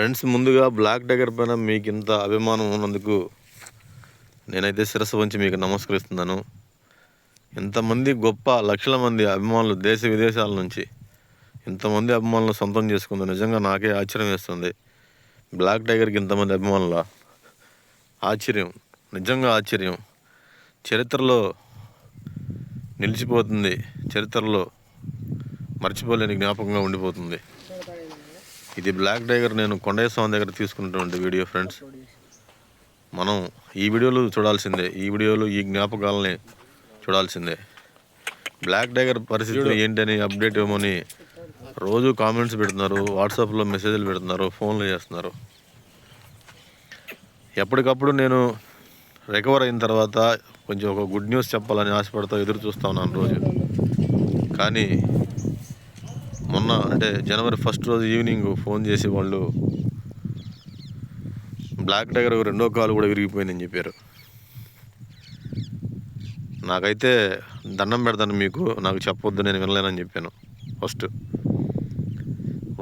Friends ముందుగా black tiger పైన మీకు ఇంత అభిమానం ఉన్నందుకు నేనైతే శిరస్సు వంచి మీకు నమస్కరిస్తున్నాను. ఇంతమంది గొప్ప లక్షల మంది అభిమానులు దేశ విదేశాల నుంచి ఇంతమంది అభిమానులు సొంతం చేసుకుంది నిజంగా నాకే ఆశ్చర్యం వేస్తుంది. బ్లాక్ టైగర్కి ఇంతమంది అభిమానుల ఆశ్చర్యం నిజంగా ఆశ్చర్యం. చరిత్రలో నిలిచిపోతుంది చరిత్రలో మర్చిపోలేని జ్ఞాపకంగా ఉండిపోతుంది. ఇది బ్లాక్ టైగర్ నేను కొండయ్య స్వామి దగ్గర తీసుకున్నటువంటి వీడియో ఫ్రెండ్స్ మనం ఈ వీడియోలు చూడాల్సిందే. ఈ వీడియోలు ఈ జ్ఞాపకాలని చూడాల్సిందే. బ్లాక్ టైగర్ పరిస్థితి ఏంటని అప్డేట్ ఇవ్వమని రోజు కామెంట్స్ పెడుతున్నారు వాట్సాప్లో మెసేజ్లు పెడుతున్నారు ఫోన్లు చేస్తున్నారు. ఎప్పటికప్పుడు నేను రికవర్ అయిన తర్వాత కొంచెం ఒక గుడ్ న్యూస్ చెప్పాలని ఆశపడుతూ ఎదురు చూస్తా ఉన్నాను రోజు. కానీ మొన్న అంటే జనవరి ఫస్ట్ రోజు ఈవినింగ్ ఫోన్ చేసి వాళ్ళు బ్లాక్ టైగర్ రెండో కాలు కూడా విరిగిపోయిందని చెప్పారు. నాకైతే దండం పెడతాను మీకు నాకు చెప్పొద్దు నేను వినలేనని చెప్పాను ఫస్ట్.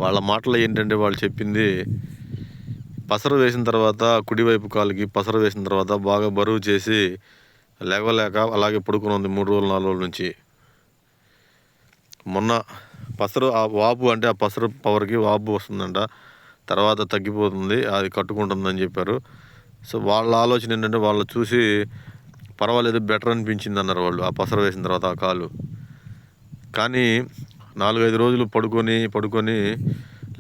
వాళ్ళ మాటలు ఏంటంటే వాళ్ళు చెప్పింది పసరు వేసిన తర్వాత కుడివైపు కాలుకి పసరు వేసిన తర్వాత బాగా బరువు చేసి లేవలేక అలాగే పడుకుని ఉంది మూడు రోజులు నాలుగు రోజుల నుంచి. మొన్న పసరు ఆ వాపు అంటే ఆ పసరు పవర్కి వాపు వస్తుందంట. తర్వాత తగ్గిపోతుంది అది కట్టుకుంటుందని చెప్పారు. సో వాళ్ళ ఆలోచన ఏంటంటే వాళ్ళు చూసి పర్వాలేదు బెటర్ అనిపించింది అన్నారు వాళ్ళు ఆ పసరు వేసిన తర్వాత ఆ కాలు. కానీ నాలుగైదు రోజులు పడుకొని పడుకొని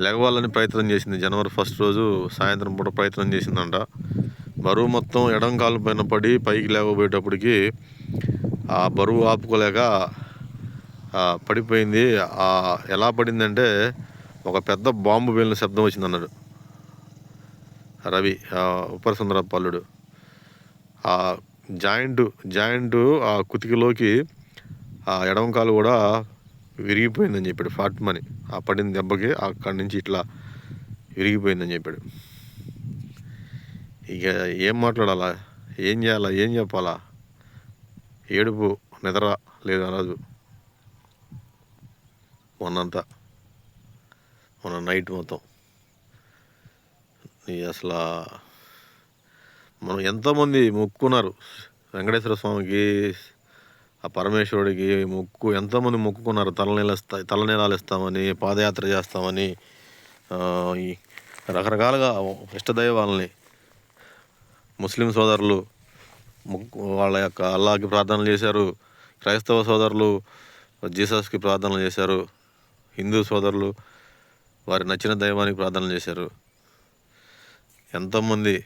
లెగవాలని ప్రయత్నం చేసింది. జనవరి ఫస్ట్ రోజు సాయంత్రం పూట ప్రయత్నం చేసిందంట. బరువు మొత్తం ఎడం కాలు పైన పడి పైకి లేకపోయేటప్పటికి ఆ బరువు ఆపుకోలేక పడిపోయింది. ఎలా పడిందంటే ఒక పెద్ద బాంబు పేలిన శబ్దం వచ్చింది అన్నాడు. రవి ఉపరసుందర పల్లుడు ఆ జాయింట్ జాయింట్ ఆ కుతికిలోకి ఆ ఎడమ కాలు కూడా విరిగిపోయిందని చెప్పాడు ఫాట్మని. ఆ పడిన దెబ్బకి అక్కడి నుంచి ఇట్లా విరిగిపోయిందని చెప్పాడు. ఇక ఏం మాట్లాడాలా? ఏం చేయాలా? ఏం చెప్పాలా? ఏడుపు నిద్ర లేదు అనదు మొన్నంతా. మొన్న నైట్ మొత్తం. ఈ అసలు మనం ఎంతోమంది మొక్కున్నారు వెంకటేశ్వర స్వామికి ఆ పరమేశ్వరుడికి మొక్కు ఎంతోమంది మొక్కుకున్నారు. తలనీళ్ళు ఇస్తా తలనీలాలు ఇస్తామని పాదయాత్ర చేస్తామని ఈ రకరకాలుగా ఇష్టదైవాలని ముస్లిం సోదరులు మొక్కు వాళ్ళ యొక్క అల్లాకి ప్రార్థనలు చేశారు. క్రైస్తవ సోదరులు జీసస్కి ప్రార్థనలు చేశారు. హిందూ సోదరులు వారి నచ్చిన దైవానికి ప్రార్థన చేశారు. ఎంతోమంది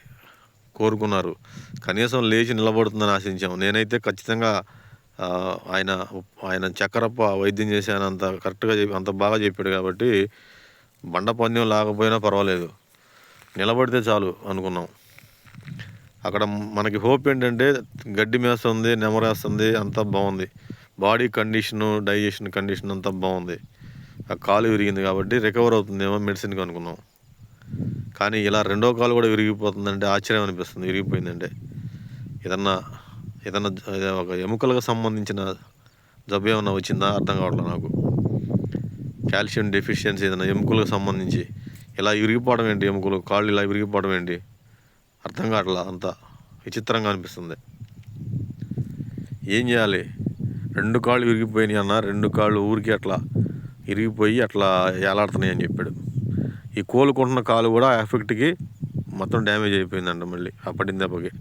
కోరుకున్నారు. కనీసం లేచి నిలబడుతుందని ఆశించాము. నేనైతే ఖచ్చితంగా ఆయన ఆయన చక్కరప్ప వైద్యం చేశాను. అంత కరెక్ట్గా చెప్పి అంత బాగా చెప్పాడు కాబట్టి బండ పందెం లేకపోయినా పర్వాలేదు. నిలబడితే చాలు అనుకున్నాం. అక్కడ మనకి హోప్ ఏంటంటే గడ్డి మేస్తుంది నెమరేస్తుంది అంతా బాగుంది. బాడీ కండిషను డైజెషన్ కండిషన్ అంతా బాగుంది. ఆ కాలు విరిగింది కాబట్టి రికవర్ అవుతుందేమో మెడిసిన్కి అనుకున్నాం. కానీ ఇలా రెండో కాలు కూడా విరిగిపోతుందంటే ఆశ్చర్యం అనిపిస్తుంది. విరిగిపోయిందంటే ఏదన్నా ఏదన్నా ఒక ఎముకలకు సంబంధించిన జబ్బు ఏమన్నా వచ్చిందా? అర్థం కావట్లేదు నాకు. కాల్షియం డెఫిషియన్సీ ఏదైనా ఎముకలకు సంబంధించి ఇలా విరిగిపోవడం ఏంటి? ఎముకలు కాళ్ళు ఇలా విరిగిపోవడం ఏంటి? అర్థం కావట్లా అంత? విచిత్రంగా అనిపిస్తుంది. ఏం చేయాలి? రెండు కాళ్ళు విరిగిపోయినాయి అన్న రెండు కాళ్ళు ఊరికి అట్లా విరిగిపోయి అట్లా ఏలాడుతున్నాయి అని చెప్పాడు. ఈ కోలుకుంటున్న కాలు కూడా ఎఫెక్ట్కి మొత్తం డ్యామేజ్ అయిపోయిందంట మళ్ళీ ఆ పడిన దెబ్బకి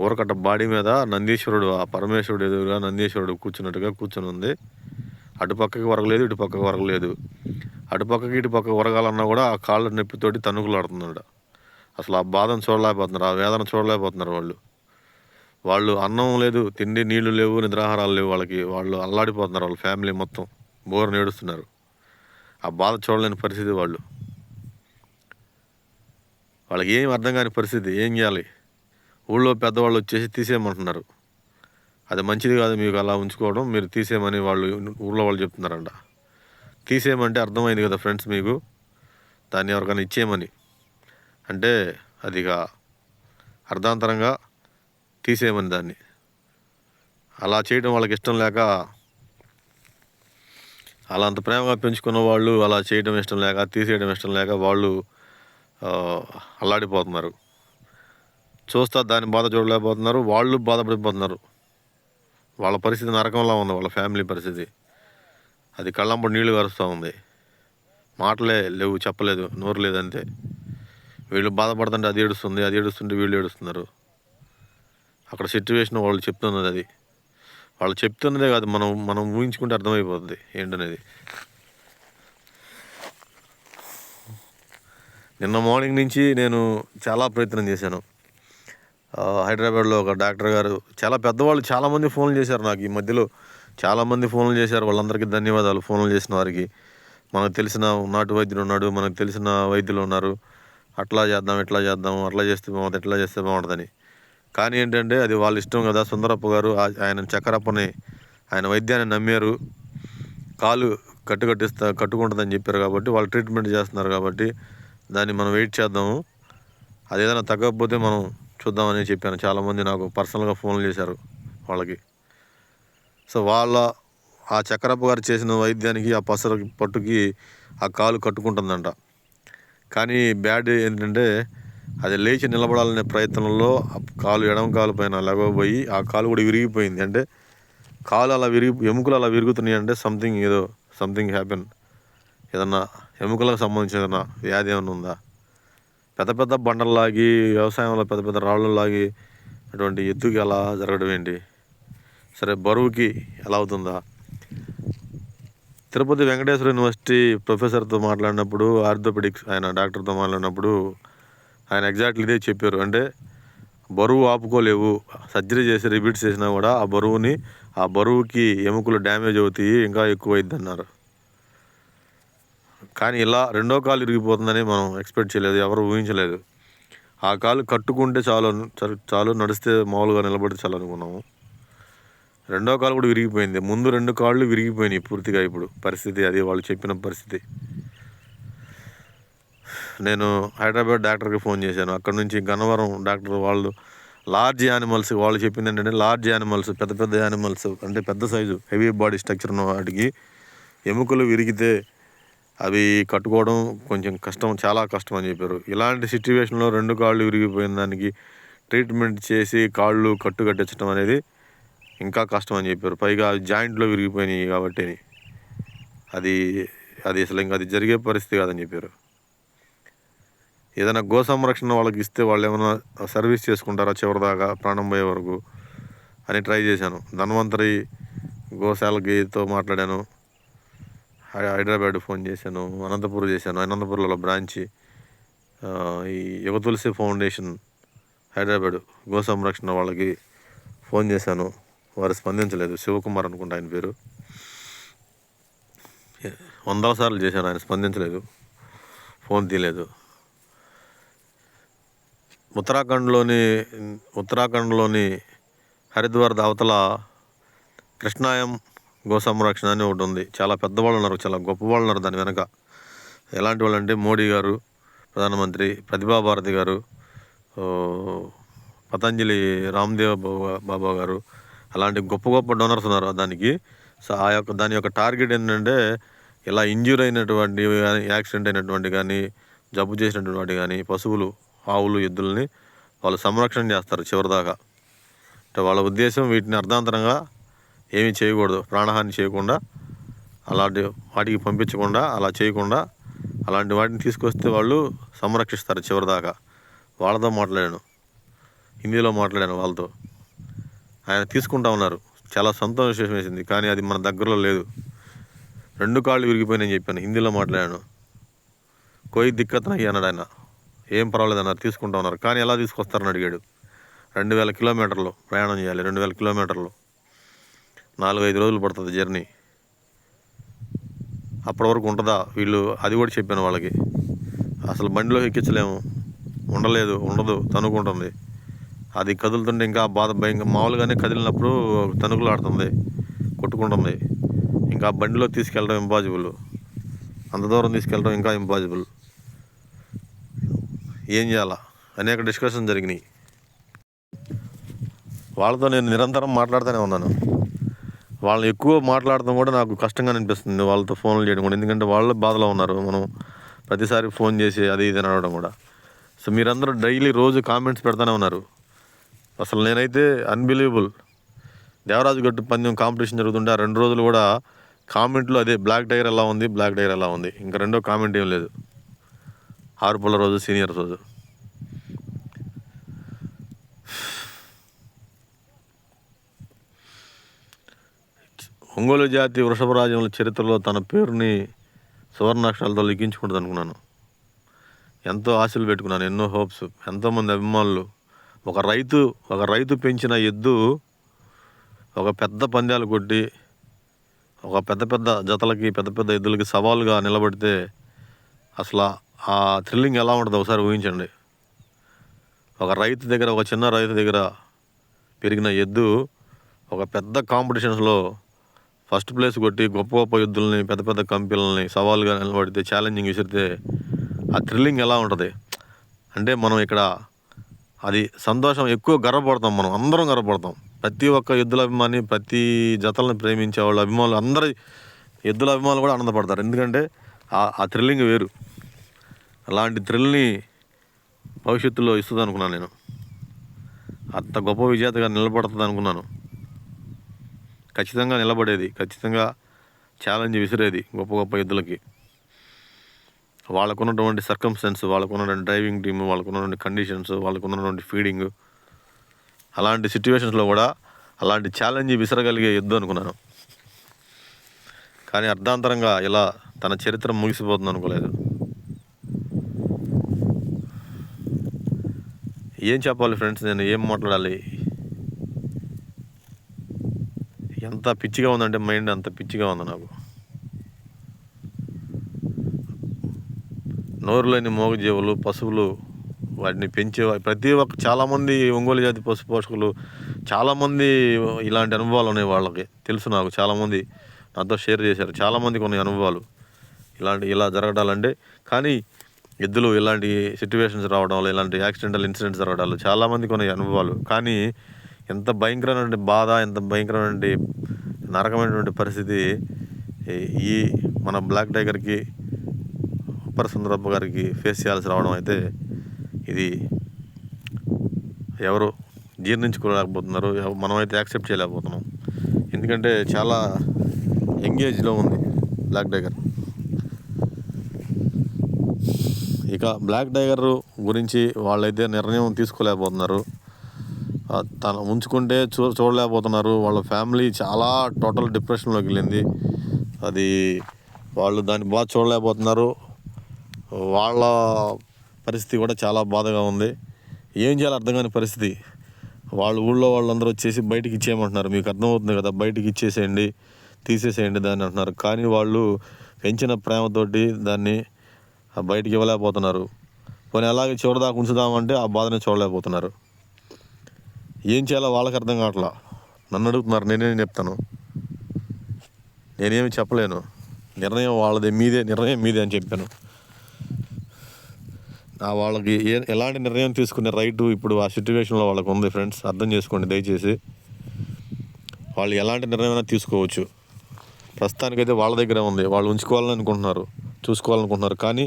ఊరకట్ట బాడీ మీద నందీశ్వరుడు ఆ పరమేశ్వరుడు ఎదురుగా నందీశ్వరుడు కూర్చున్నట్టుగా కూర్చుని ఉంది అటుపక్కకి వరగలేదు ఇటు పక్కకి వరగలేదు అటుపక్కకి ఇటు పక్కకి వరగాలన్నా కూడా ఆ కాళ్ళ నొప్పితోటి తణుకులాడుతున్నాడు అసలు ఆ బాధను చూడలేకపోతున్నారు ఆ వేదన చూడలేకపోతున్నారు వాళ్ళు. వాళ్ళు అన్నం లేదు తిండి నీళ్ళు లేవు నిద్రాహారాలు లేవు వాళ్ళకి. వాళ్ళు అల్లాడిపోతున్నారు వాళ్ళ ఫ్యామిలీ మొత్తం. బోర్ నేడుస్తున్నారు. ఆ బాధ చూడలేని పరిస్థితి వాళ్ళు. వాళ్ళకి ఏం అర్థం కాని పరిస్థితి ఏం చేయాలి? ఊళ్ళో పెద్దవాళ్ళు వచ్చేసి తీసేయమంటున్నారు. అది మంచిది కాదు మీకు అలా ఉంచుకోవడం మీరు తీసేయమని వాళ్ళు ఊళ్ళో వాళ్ళు చెప్తున్నారంట. తీసేయమంటే అర్థమైంది కదా ఫ్రెండ్స్ మీకు? దాన్ని ఎవరికైనా ఇచ్చేయమని. అంటే అది ఇక అర్ధాంతరంగా తీసేయమని దాన్ని. అలా చేయడం వాళ్ళకి ఇష్టం లేక అలా అంత ప్రేమగా పెంచుకున్న వాళ్ళు అలా చేయడం ఇష్టం లేక తీసేయడం ఇష్టం లేక వాళ్ళు అల్లాడిపోతున్నారు. చూస్తా దాని బాధ చూడలేకపోతున్నారు వాళ్ళు బాధపడిపోతున్నారు. వాళ్ళ పరిస్థితి నరకంలా ఉంది వాళ్ళ ఫ్యామిలీ పరిస్థితి. అది కళ్ళంపడి నీళ్ళు కరుస్తూ ఉంది. మాటలే లేవు చెప్పలేదు నోరు లేదంతే వీళ్ళు బాధపడుతుంటే అది ఏడుస్తుంది అది ఏడుస్తుంటే వీళ్ళు ఏడుస్తున్నారు. అక్కడ సిచ్యువేషన్ వాళ్ళు చెప్తున్నది అది. వాళ్ళు చెప్తున్నదే కాదు మనం మనం ఊహించుకుంటే అర్థమైపోతుంది ఏంటనేది. నిన్న మార్నింగ్ నుంచి నేను చాలా ప్రయత్నం చేశాను. హైదరాబాద్లో ఒక డాక్టర్ గారు చాలా పెద్దవాళ్ళు చాలామంది ఫోన్లు చేశారు నాకు ఈ మధ్యలో. చాలామంది ఫోన్లు చేశారు వాళ్ళందరికీ ధన్యవాదాలు ఫోన్లు చేసిన వారికి. మనకు తెలిసిన నాటు వైద్యులు ఉన్నాడు మనకు తెలిసిన వైద్యులు ఉన్నారు. అట్లా చేద్దాం ఇట్లా చేద్దాం అట్లా చేస్తే బాగుంటుంది ఇట్లా చేస్తే బాగుంటుందని. కానీ ఏంటంటే అది వాళ్ళ ఇష్టం కదా. సుందరప్ప గారు ఆయన చక్కరప్పని ఆయన వైద్యాన్ని నమ్మారు. కాలు కట్టు కట్టిస్తా కట్టుకుంటుందని చెప్పారు కాబట్టి వాళ్ళు ట్రీట్మెంట్ చేస్తున్నారు కాబట్టి దాన్ని మనం వెయిట్ చేద్దాము. అది ఏదైనా తగ్గకపోతే మనం చూద్దామని చెప్పాను. చాలామంది నాకు పర్సనల్గా ఫోన్లు చేశారు వాళ్ళకి. సో వాళ్ళ ఆ చక్రప్ప గారు చేసిన వైద్యానికి ఆ పసర పట్టుకి ఆ కాలు కట్టుకుంటుందంట. కానీ బ్యాడ్ ఏంటంటే అది లేచి నిలబడాలనే ప్రయత్నంలో కాలు ఎడమ కాలు పైన లెగవబోయి ఆ కాలు కూడా విరిగిపోయింది. అంటే కాలు అలా విరిగి ఎముకలు అలా విరుగుతున్నాయి అంటే సంథింగ్ ఏదో సంథింగ్ హ్యాపెన్ ఏదన్నా ఎముకలకు సంబంధించిన ఏదన్నా వ్యాధి ఏమైనా ఉందా? పెద్ద పెద్ద బండలు లాగి వ్యవసాయంలో పెద్ద పెద్ద రాళ్ళు లాగి అటువంటి ఎత్తుకి అలా జరగడం ఏంటి? సరే బరువుకి ఎలా అవుతుందా? తిరుపతి వెంకటేశ్వర యూనివర్సిటీ ప్రొఫెసర్తో మాట్లాడినప్పుడు ఆర్థోపెడిక్స్ ఆయన డాక్టర్తో మాట్లాడినప్పుడు ఆయన ఎగ్జాక్ట్లీ ఇదే చెప్పారు. అంటే బరువు ఆపుకోలేవు సర్జరీ చేసి రిపీట్ చేసినా కూడా ఆ బరువుని ఆ బరువుకి ఎముకలు డ్యామేజ్ అవుతాయి ఇంకా ఎక్కువైద్ది అన్నారు కానీ ఇలా రెండో కాలు ఇరిగిపోతుందని మనం ఎక్స్పెక్ట్ చేయలేదు ఎవరు ఊహించలేదు. ఆ కాలు కట్టుకుంటే చాలు చాలు నడిస్తే మామూలుగా నిలబడితే చాలు అనుకున్నాము. రెండో కాలు కూడా విరిగిపోయింది. ముందు రెండు కాళ్ళు విరిగిపోయినాయి పూర్తిగా ఇప్పుడు పరిస్థితి అది వాళ్ళు చెప్పిన పరిస్థితి. నేను హైదరాబాద్ డాక్టర్కి ఫోన్ చేశాను. అక్కడ నుంచి గన్నవరం డాక్టర్ వాళ్ళు లార్జ్ యానిమల్స్ వాళ్ళు చెప్పింది ఏంటంటే లార్జ్ యానిమల్స్ పెద్ద పెద్ద యానిమల్స్ అంటే పెద్ద సైజు హెవీ బాడీ స్ట్రక్చర్ ఉన్న వాటికి ఎముకలు విరిగితే అవి కట్టుకోవడం కొంచెం కష్టం చాలా కష్టం అని చెప్పారు. ఇలాంటి సిచ్యువేషన్లో రెండు కాళ్ళు విరిగిపోయిన దానికి ట్రీట్మెంట్ చేసి కాళ్ళు కట్టు కట్టించడం అనేది ఇంకా కష్టం అని చెప్పారు. పైగా జాయింట్లో విరిగిపోయినాయి కాబట్టి అది అది అసలు ఇంకా అది జరిగే పరిస్థితి కాదని చెప్పారు. ఏదైనా గో సంరక్షణ వాళ్ళకి ఇస్తే వాళ్ళు ఏమైనా సర్వీస్ చేసుకుంటారా చివరిదాకా ప్రాణం పోయే వరకు అని ట్రై చేశాను. ధన్వంతరి గోశాలకితో మాట్లాడాను. హై- హైదరాబాద్ ఫోన్ చేశాను. అనంతపురం చేశాను. అనంతపురంలో బ్రాంచి ఈ యువ తులసి ఫౌండేషన్ హైదరాబాద్ గో సంరక్షణ వాళ్ళకి ఫోన్ చేశాను. వారు స్పందించలేదు. శివకుమార్ అనుకుంటా ఆయన పేరు. వందల సార్లు చేశాను. ఆయన స్పందించలేదు. ఫోన్ తీయలేదు. ఉత్తరాఖండ్లోని ఉత్తరాఖండ్లోని హరిద్వార్ అవతల కృష్ణాయం గో సంరక్షణ అని ఒకటి ఉంది. చాలా పెద్దవాళ్ళు ఉన్నారు చాలా గొప్పవాళ్ళు ఉన్నారు దాని వెనక. ఎలాంటి వాళ్ళు అంటే మోడీ గారు ప్రధానమంత్రి ప్రతిభా భారతి గారు పతంజలి రామ్దేవ్ బాబా బాబా గారు అలాంటి గొప్ప గొప్ప డోనర్స్ ఉన్నారు దానికి. సో ఆ యొక్క దాని యొక్క టార్గెట్ ఏంటంటే ఇలా ఇంజ్యూర్ అయినటువంటి కానీ యాక్సిడెంట్ అయినటువంటి కానీ జబ్బు చేసినటువంటి కానీ పశువులు ఆవులు ఎద్దుల్ని వాళ్ళు సంరక్షణ చేస్తారు చివరిదాకా. అంటే వాళ్ళ ఉద్దేశం వీటిని అర్ధాంతరంగా ఏమీ చేయకూడదు. ప్రాణహాని చేయకుండా అలాంటి వాటికి పంపించకుండా అలా చేయకుండా అలాంటి వాటిని తీసుకొస్తే వాళ్ళు సంరక్షిస్తారు చివరిదాకా. వాళ్ళతో మాట్లాడాను. హిందీలో మాట్లాడాను వాళ్ళతో. ఆయన తీసుకుంటా ఉన్నారు. చాలా సంతోషం వేసింది. కానీ అది మన దగ్గరలో లేదు. రెండు కాళ్ళు విరిగిపోయినాయని చెప్పాను. హిందీలో మాట్లాడాను. కోయి దిక్కత్ అన్నాడు ఆయన. ఏం పర్వాలేదు అన్నారు తీసుకుంటా ఉన్నారు. కానీ ఎలా తీసుకొస్తారని అడిగాడు. రెండు వేల కిలోమీటర్లు ప్రయాణం చేయాలి రెండు వేల కిలోమీటర్లు. నాలుగు ఐదు రోజులు పడుతుంది జర్నీ. అప్పటి వరకు ఉంటుందా? వీళ్ళు అది కూడా చెప్పాను వాళ్ళకి. అసలు బండిలో ఎక్కించలేము. ఉండలేదు ఉండదు తనుకుంటుంది. అది కదులుతుంటే ఇంకా బాధ భయంగా మామూలుగానే కదిలినప్పుడు తణుకులు ఆడుతుంది కొట్టుకుంటుంది. ఇంకా బండిలో తీసుకెళ్ళడం ఇంపాసిబుల్ అంత దూరం తీసుకెళ్ళడం ఇంకా ఇంపాసిబుల్ ఏం చేయాలా? అనేక డిస్కషన్ జరిగినాయి. వాళ్ళతో నేను నిరంతరం మాట్లాడుతూనే ఉన్నాను. వాళ్ళు ఎక్కువ మాట్లాడటం కూడా నాకు కష్టంగా అనిపిస్తుంది. వాళ్ళతో ఫోన్లు చేయడం కూడా. ఎందుకంటే వాళ్ళు బాధలో ఉన్నారు. మనం ప్రతిసారి ఫోన్ చేసి అది ఇది అనడం కూడా. సో మీరందరూ డైలీ రోజు కామెంట్స్ పెడతానే ఉన్నారు. అసలు నేనైతే అన్బిలీవబుల్. దేవరాజు గట్టు పందెం కాంపిటీషన్ జరుగుతుంటే ఆ రెండు రోజులు కూడా కామెంట్లో అదే బ్లాక్ టైర్ ఎలా ఉంది బ్లాక్ టైర్ ఎలా ఉంది. ఇంకా రెండో కామెంట్ ఏం లేదు. ఆరుపుల రోజు సీనియర్ రోజు. ఒంగోలు జాతి వృషభరాజముల చరిత్రలో తన పేరుని సువర్ణాక్షరాలతో లిఖించుకుంటుంది అనుకున్నాను. ఎంతో ఆశలు పెట్టుకున్నాను ఎన్నో హోప్స్ ఎంతోమంది అభిమానులు. ఒక రైతు ఒక రైతు పెంచిన ఎద్దు ఒక పెద్ద పందాలు కొట్టి ఒక పెద్ద పెద్ద జతలకి పెద్ద పెద్ద ఎద్దులకి సవాలుగా నిలబడితే అసలు ఆ థ్రిల్లింగ్ ఎలా ఉంటుందో ఒకసారి ఊహించండి. ఒక రైతు దగ్గర ఒక చిన్న రైతు దగ్గర పెరిగిన ఎద్దు ఒక పెద్ద కాంపిటీషన్స్లో ఫస్ట్ ప్లేస్ కొట్టి గొప్ప గొప్ప యుద్ధుల్ని పెద్ద పెద్ద కంపెనీలని సవాలుగా నిలబడితే ఛాలెంజింగ్ విసిరితే ఆ థ్రిల్లింగ్ ఎలా ఉంటుంది? అంటే మనం ఇక్కడ అది సంతోషం ఎక్కువ గర్వపడతాం మనం అందరం గర్వపడతాం. ప్రతి ఒక్క ఎద్దుల అభిమాని ప్రతి జతలను ప్రేమించే వాళ్ళు అభిమానులు అందరి ఎద్దుల అభిమానులు కూడా ఆనందపడతారు. ఎందుకంటే ఆ ఆ థ్రిల్లింగ్ వేరు. అలాంటి థ్రిల్ని భవిష్యత్తులో ఇస్తుంది అనుకున్నాను నేను. అంత గొప్ప విజేతగా నిలబడుతుంది అనుకున్నాను. ఖచ్చితంగా నిలబడేది ఖచ్చితంగా ఛాలెంజ్ విసిరేది గొప్ప గొప్ప ఎద్దులకి వాళ్ళకున్నటువంటి సర్కమ్స్టెన్స్ వాళ్ళకున్నటువంటి డ్రైవింగ్ టీమ్ వాళ్ళకున్నటువంటి కండిషన్స్ వాళ్ళకున్నటువంటి ఫీడింగ్ అలాంటి సిచ్యువేషన్స్లో కూడా అలాంటి ఛాలెంజ్ విసరగలిగే ఎద్దు అనుకున్నాను. కానీ అర్ధాంతరంగా ఇలా తన చరిత్ర ముగిసిపోతుంది అనుకోలేదు ఏం చెప్పాలి ఫ్రెండ్స్? నేను ఏం మాట్లాడాలి? ఎంత పిచ్చిగా ఉందంటే మైండ్ అంత పిచ్చిగా ఉంది నాకు. నోరు లేని మోగజీవులు పశువులు వాటిని పెంచే ప్రతి ఒక్క చాలామంది ఒంగోలు జాతి పశు పోషకులు చాలామంది ఇలాంటి అనుభవాలు ఉన్నాయి వాళ్ళకి. తెలుసు నాకు చాలామంది. నాతో షేర్ చేశారు. చాలామందికి ఉన్నాయి అనుభవాలు. ఇలాంటి ఇలా జరగడాలంటే. కానీ ఎద్దులు ఇలాంటి సిచ్యువేషన్స్ రావడం వల్ల ఇలాంటి యాక్సిడెంటల్ ఇన్సిడెంట్స్ జరగడాలు చాలామందికి ఉన్నాయి అనుభవాలు. కానీ ఎంత భయంకరమైనటువంటి బాధ ఎంత భయంకరమైనటువంటి నరకమైనటువంటి పరిస్థితి ఈ- మన బ్లాక్ టైగర్కి ఉప్పర సుందరప్ప గారికి ఫేస్ చేయాల్సి రావడం అయితే ఇది ఎవరు జీర్ణించుకోలేకపోతున్నారు మనమైతే యాక్సెప్ట్ చేయలేకపోతున్నాం. ఎందుకంటే చాలా ఎంగేజ్లో ఉంది బ్లాక్ టైగర్ ఇక బ్లాక్ టైగర్ గురించి వాళ్ళైతే నిర్ణయం తీసుకోలేకపోతున్నారు. తను తన ఉంచుకుంటే చూ చూడలేకపోతున్నారు. వాళ్ళ ఫ్యామిలీ చాలా టోటల్ డిప్రెషన్లోకి వెళ్ళింది. అది వాళ్ళు దాన్ని బాగా చూడలేకపోతున్నారు. వాళ్ళ పరిస్థితి కూడా చాలా బాధగా ఉంది. ఏం చేయాలో అర్థం కాని పరిస్థితి. వాళ్ళ ఊళ్ళో వాళ్ళందరూ వచ్చేసి బయటికి ఇచ్చేయమంటున్నారు. మీకు అర్థమవుతుంది కదా బయటికి ఇచ్చేసేయండి తీసేసేయండి దాన్ని అంటున్నారు. కానీ వాళ్ళు పెంచిన ప్రేమతోటి దాన్ని బయటికి ఇవ్వలేకపోతున్నారు. పోనీ అలాగే చివరిదాకా ఉంచుదామంటే ఆ బాధని చూడలేకపోతున్నారు. ఏం చేయాలో వాళ్ళకి అర్థం కావట్లా. నన్ను అడుగుతున్నారు నేనేం చెప్తాను. నేనేమి చెప్పలేను. నిర్ణయం వాళ్ళది మీదే నిర్ణయం మీదే అని చెప్పాను. నా వాళ్ళకి ఏ ఎలాంటి నిర్ణయం తీసుకునే రైటు ఇప్పుడు ఆ సిచ్యువేషన్లో వాళ్ళకు ఉంది ఫ్రెండ్స్. అర్థం చేసుకోండి దయచేసి. వాళ్ళు ఎలాంటి నిర్ణయం తీసుకోవచ్చు. ప్రస్తుతానికైతే వాళ్ళ దగ్గరే ఉంది. వాళ్ళు ఉంచుకోవాలని అనుకుంటున్నారు. చూసుకోవాలనుకుంటున్నారు. కానీ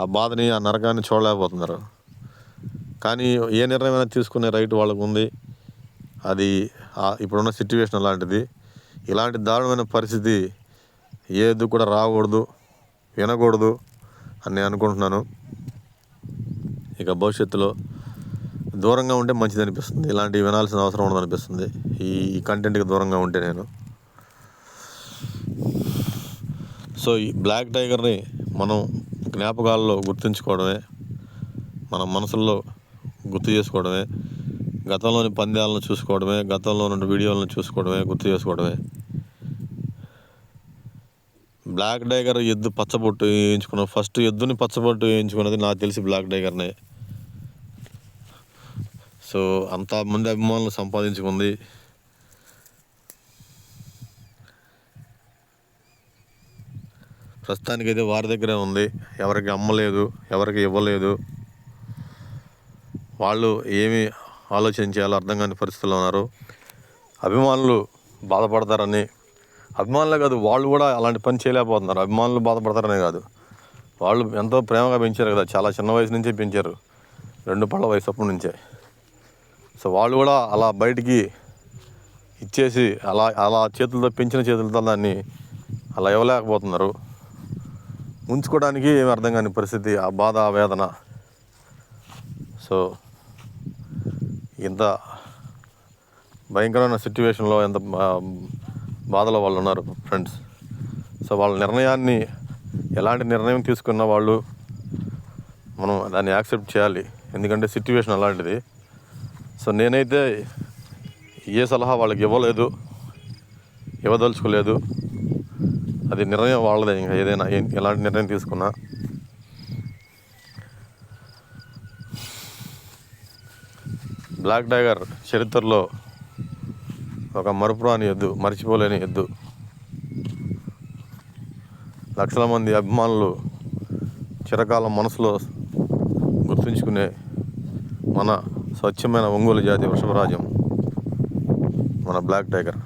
ఆ బాధని ఆ నరకాన్ని చూడలేకపోతున్నారు. కానీ ఏ నిర్ణయమైనా తీసుకునే రైట్ వాళ్ళకు ఉంది. అది ఇప్పుడున్న సిచ్యువేషన్ అలాంటిది ఇలాంటి దారుణమైన పరిస్థితి ఏది కూడా రాకూడదు వినకూడదు అని నేను అనుకుంటున్నాను. ఇక భవిష్యత్తులో దూరంగా ఉంటే మంచిది అనిపిస్తుంది ఇలాంటివి వినాల్సిన అవసరం ఉండదు అనిపిస్తుంది ఈ కంటెంట్కి దూరంగా ఉంటే నేను. సో ఈ బ్లాక్ టైగర్ని మనం జ్ఞాపకాల్లో గుర్తుంచుకోవడమే మన మనసుల్లో గుర్తు చేసుకోవడమే గతంలోని పందాలను చూసుకోవడమే గతంలో ఉన్న వీడియోలను చూసుకోవడమే గుర్తు చేసుకోవడమే. బ్లాక్ టైగర్ ఎద్దు పచ్చబొట్టు వేయించుకున్న ఫస్ట్ ఎద్దుని పచ్చబొట్టు వేయించుకున్నది నాకు తెలిసి బ్లాక్ టైగర్నే. సో అంత మంది అభిమానులు సంపాదించుకుంది ప్రస్తుతానికైతే వారి దగ్గరే ఉంది. ఎవరికి అమ్మలేదు ఎవరికి ఇవ్వలేదు. వాళ్ళు ఏమి ఆలోచన చేయాలో అర్థం కాని పరిస్థితుల్లో ఉన్నారు. అభిమానులు బాధపడతారని. అభిమానులే కాదు వాళ్ళు కూడా అలాంటి పని చేయలేకపోతున్నారు. అభిమానులు బాధపడతారనే కాదు. వాళ్ళు ఎంతో ప్రేమగా పెంచారు కదా చాలా చిన్న వయసు నుంచే పెంచారు. రెండు పళ్ళ వయసు అప్పటి నుంచే. సో వాళ్ళు కూడా అలా బయటికి ఇచ్చేసి అలా అలా చేతులతో పెంచిన చేతులతో దాన్ని అలా ఇవ్వలేకపోతున్నారు. ఉంచుకోవడానికి ఏమి అర్థం కాని పరిస్థితి ఆ బాధ ఆ వేదన. సో ఇంత భయంకరమైన సిచ్యువేషన్లో ఎంత బాధలో వాళ్ళు ఉన్నారు ఫ్రెండ్స్. సో వాళ్ళ నిర్ణయాన్ని ఎలాంటి నిర్ణయం తీసుకున్న వాళ్ళు మనం దాన్ని యాక్సెప్ట్ చేయాలి. ఎందుకంటే సిచ్యువేషన్ అలాంటిది. సో నేనైతే ఏ సలహా వాళ్ళకి ఇవ్వలేదు ఇవ్వదలుచుకోలేదు. అది నిర్ణయం వాళ్ళదే ఇంకా ఏదైనా ఎలాంటి నిర్ణయం తీసుకున్నా. బ్లాక్ టైగర్ చరిత్రలో ఒక మరుపురాని ఎద్దు మర్చిపోలేని ఎద్దు. లక్షల మంది అభిమానులు చిరకాలం మనసులో గుర్తుంచుకునే మన స్వచ్ఛమైన ఒంగోలు జాతి వృషభరాజ్యం మన బ్లాక్ టైగర్